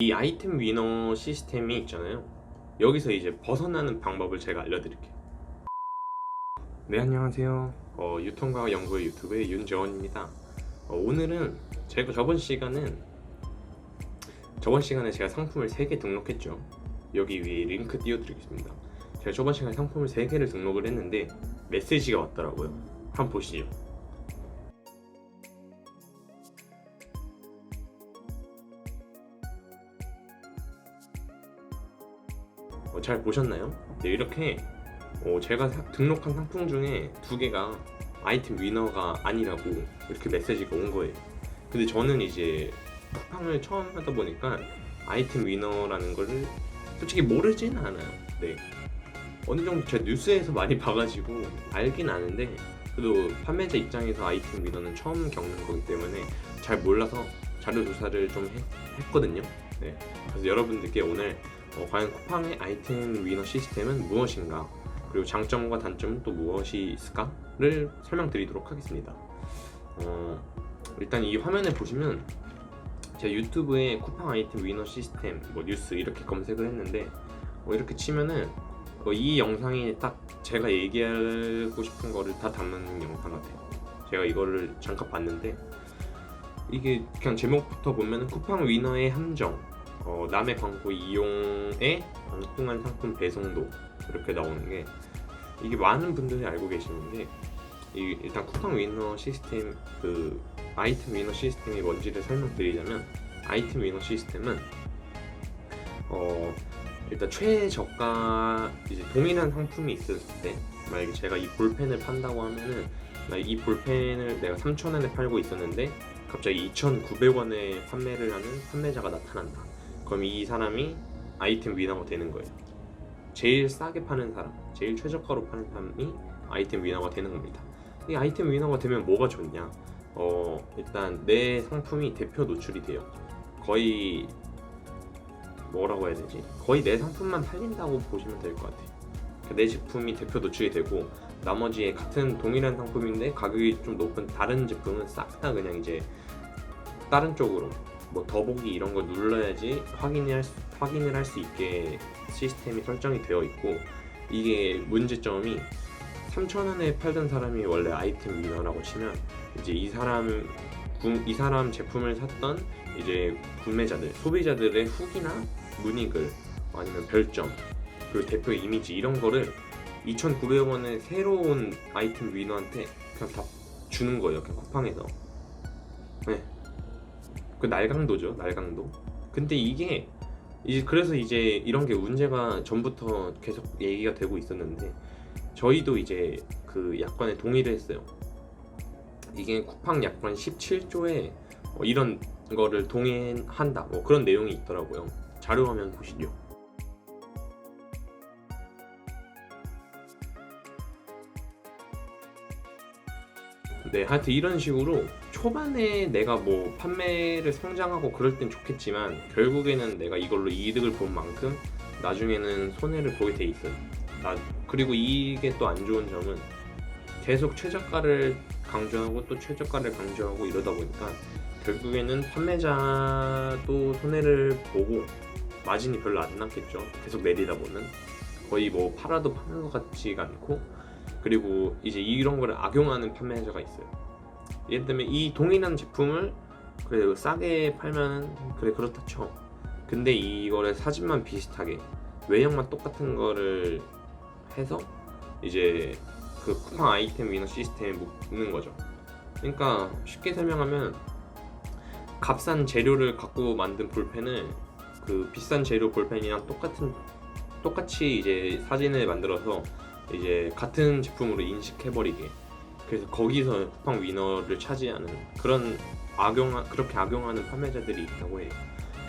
이 아이템 위너 시스템이 있잖아요. 여기서 이제 벗어나는 방법을 제가 알려드릴게요. 네 안녕하세요. 어, 유통과 연구의 유튜브의 윤재원입니다. 어, 오늘은 제가 저번 시간은 저번 시간에 제가 상품을 3개 등록했죠. 여기 위에 링크 띄워드리겠습니다. 제가 저번 시간에 상품을 3개를 등록을 했는데 메시지가 왔더라고요. 한번 보시죠. 어, 잘 보셨나요? 네, 이렇게 어, 제가 사- 등록한 상품 중에 두 개가 아이템 위너가 아니라고 이렇게 메시지가 온 거예요. 근데 저는 이제 쿠팡을 처음 하다 보니까 아이템 위너라는 거를 솔직히 모르진 않아요. 네. 어느 정도 제가 뉴스에서 많이 봐가지고 알긴 아는데 그래도 판매자 입장에서 아이템 위너는 처음 겪는 거기 때문에 잘 몰라서 자료 조사를 좀 했, 했거든요. 네. 그래서 여러분들께 오늘 어, 과연 쿠팡의 아이템 위너 시스템은 무엇인가 그리고 장점과 단점은 또 무엇이 있을까를 설명드리도록 하겠습니다. 어, 일단 이 화면에 보시면 제가 유튜브에 쿠팡 아이템 위너 시스템 뭐 뉴스 이렇게 검색을 했는데 어, 이렇게 치면은 어, 이 영상이 딱 제가 얘기하고 싶은 거를 다 담는 영상 같아요. 제가 이거를 잠깐 봤는데 이게 그냥 제목부터 보면 쿠팡 위너의 함정 어, 남의 광고 이용에 엉뚱한 상품 배송도 이렇게 나오는 게 이게 많은 분들이 알고 계시는 게 이, 일단 쿠팡 위너 시스템 그 아이템 위너 시스템이 뭔지를 설명드리자면 아이템 위너 시스템은 어 일단 최저가 이제 동일한 상품이 있을 때 만약에 제가 이 볼펜을 판다고 하면은 이 볼펜을 내가 3,000원에 팔고 있었는데 갑자기 2,900원에 판매를 하는 판매자가 나타난다. 그럼 이 사람이 아이템 위너가 되는 거예요. 제일 싸게 파는 사람, 제일 최저가로 파는 사람이 아이템 위너가 되는 겁니다. 이 아이템 위너가 되면 뭐가 좋냐? 어, 일단 내 상품이 대표 노출이 돼요. 거의 뭐라고 해야 되지? 거의 내 상품만 팔린다고 보시면 될 것 같아요. 그러니까 내 제품이 대표 노출이 되고 나머지 같은 동일한 상품인데 가격이 좀 높은 다른 제품은 싹 다 그냥 이제 다른 쪽으로 뭐 더보기 이런 거 눌러야지 확인할 수, 확인을 할 수 있게 시스템이 설정이 되어 있고 이게 문제점이 3,000원에 팔던 사람이 원래 아이템 위너라고 치면 이제 이 사람 구- 이 사람 제품을 샀던 이제 구매자들 소비자들의 후기나 문의글 아니면 별점 그리고 대표 이미지 이런 거를 2,900원의 새로운 아이템 위너한테 그냥 다 주는 거예요 그냥 쿠팡에서 네. 그 날강도죠 날강도. 근데 이게 이제 그래서 이제 이런 게 문제가 전부터 계속 얘기가 되고 있었는데 저희도 이제 그 약관에 동의를 했어요. 이게 쿠팡 약관 17조에 어, 이런 거를 동의한다 뭐 그런 내용이 있더라고요. 자료 화면 보시죠. 네, 하여튼 이런 식으로 초반에 내가 뭐 판매를 성장하고 그럴 땐 좋겠지만 결국에는 내가 이걸로 이득을 본 만큼 나중에는 손해를 보게 돼 있어요. 나 그리고 이게 또 안 좋은 점은 계속 최저가를 강조하고 또 최저가를 강조하고 이러다 보니까 결국에는 판매자도 손해를 보고 마진이 별로 안 남겠죠. 계속 내리다 보면 거의 뭐 팔아도 파는 것 같지가 않고 그리고 이제 이런 거를 악용하는 판매자가 있어요. 예를 들면 이 동일한 제품을 그래 싸게 팔면 그래 그렇다 쳐. 근데 이거를 사진만 비슷하게 외형만 똑같은 거를 해서 이제 그 쿠팡 아이템 위너 시스템에 묶는 거죠. 그러니까 쉽게 설명하면 값싼 재료를 갖고 만든 볼펜을 그 비싼 재료 볼펜이랑 똑같은 똑같이 이제 사진을 만들어서 이제 같은 제품으로 인식해버리게 그래서 거기서 쿠팡 위너를 차지하는 그런 악용 그렇게 악용하는 판매자들이 있다고 해요.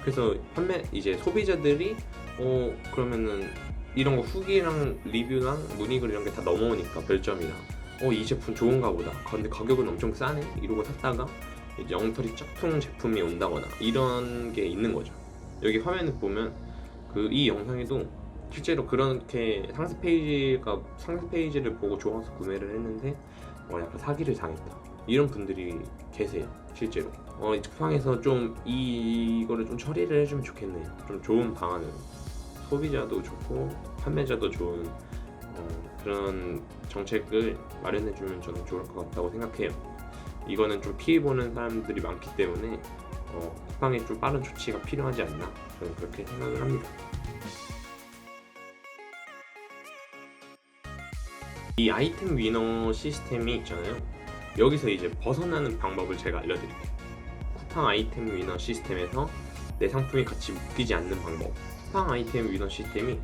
그래서 판매 이제 소비자들이 어 그러면은 이런 거 후기랑 리뷰랑 문의글 이런 게 다 넘어오니까 별점이랑 어 이 제품 좋은가 보다. 근데 가격은 엄청 싸네 이러고 샀다가 이제 엉터리 짝퉁 제품이 온다거나 이런 게 있는 거죠. 여기 화면을 보면 그 이 영상에도 실제로 그렇게 상세 페이지가 상세 페이지를 보고 좋아서 구매를 했는데 어 약간 사기를 당했다 이런 분들이 계세요 실제로 어, 이 쿠팡에서 좀 이거를 좀 처리를 해주면 좋겠네요. 좀 좋은 방안으로 소비자도 좋고 판매자도 좋은 어, 그런 정책을 마련해주면 저는 좋을 것 같다고 생각해요. 이거는 좀 피해 보는 사람들이 많기 때문에 어, 쿠팡에 좀 빠른 조치가 필요하지 않나 저는 그렇게 생각을 합니다. 이 아이템 위너 시스템이 있잖아요. 여기서 이제 벗어나는 방법을 제가 알려드릴게요. 쿠팡 아이템 위너 시스템에서 내 상품이 같이 묶이지 않는 방법. 쿠팡 아이템 위너 시스템이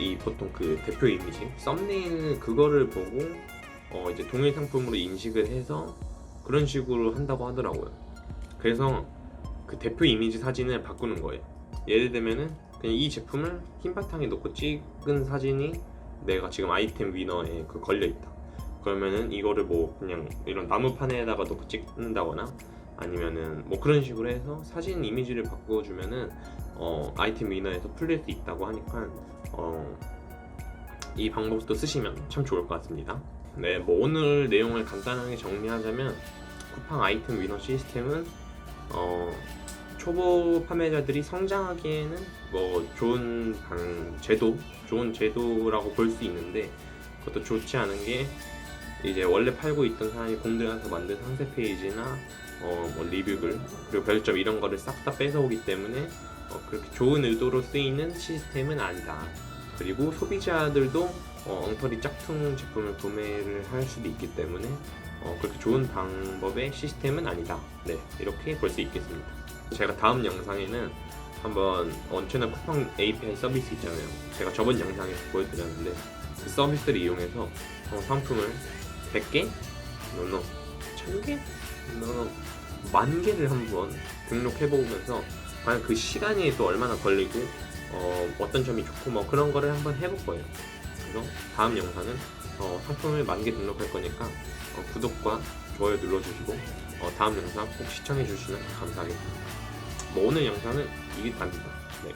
이 보통 그 대표 이미지, 썸네일 그거를 보고 어 이제 동일 상품으로 인식을 해서 그런 식으로 한다고 하더라고요. 그래서 그 대표 이미지 사진을 바꾸는 거예요. 예를 들면은 그냥 이 제품을 흰 바탕에 놓고 찍은 사진이 내가 지금 아이템 위너에 그 걸려 있다. 그러면은 이거를 뭐 그냥 이런 나무판에다가 놓고 찍는다거나 아니면은 뭐 그런 식으로 해서 사진 이미지를 바꿔주면은 어 아이템 위너에서 풀릴 수 있다고 하니까 어 이 방법도 쓰시면 참 좋을 것 같습니다. 네, 뭐 오늘 내용을 간단하게 정리하자면 쿠팡 아이템 위너 시스템은 어 초보 판매자들이 성장하기에는 뭐 좋은 방 제도, 좋은 제도라고 볼 수 있는데 그것도 좋지 않은 게 이제 원래 팔고 있던 사람이 공들여서 만든 상세 페이지나 어, 뭐 리뷰글 그리고 별점 이런 거를 싹 다 뺏어오기 때문에 어, 그렇게 좋은 의도로 쓰이는 시스템은 아니다. 그리고 소비자들도 어, 엉터리 짝퉁 제품을 구매를 할 수도 있기 때문에 어, 그렇게 좋은 방법의 시스템은 아니다. 네, 이렇게 볼 수 있겠습니다. 제가 다음 영상에는 한번 언제나 쿠팡 API 서비스 있잖아요. 제가 저번 영상에서 보여드렸는데 그 서비스를 이용해서 어, 상품을 100개? 노노 1000개? 노노 만 개를 한번 등록해보면서 과연 그 시간이 또 얼마나 걸리고 어, 어떤 점이 좋고 뭐 그런 거를 한번 해볼 거예요. 그래서 다음 영상은 어, 상품을 만 개 등록할 거니까 어, 구독과 좋아요 눌러주시고 어, 다음 영상 꼭 시청해 주시면 감사하겠습니다. 뭐 오늘 영상은 이게 답니다. 네.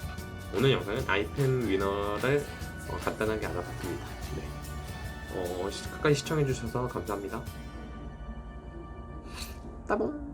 오늘 영상은 아이템 위너를 어, 간단하게 알아봤습니다. 네. 어, 시- 끝까지 시청해 주셔서 감사합니다. 따봉.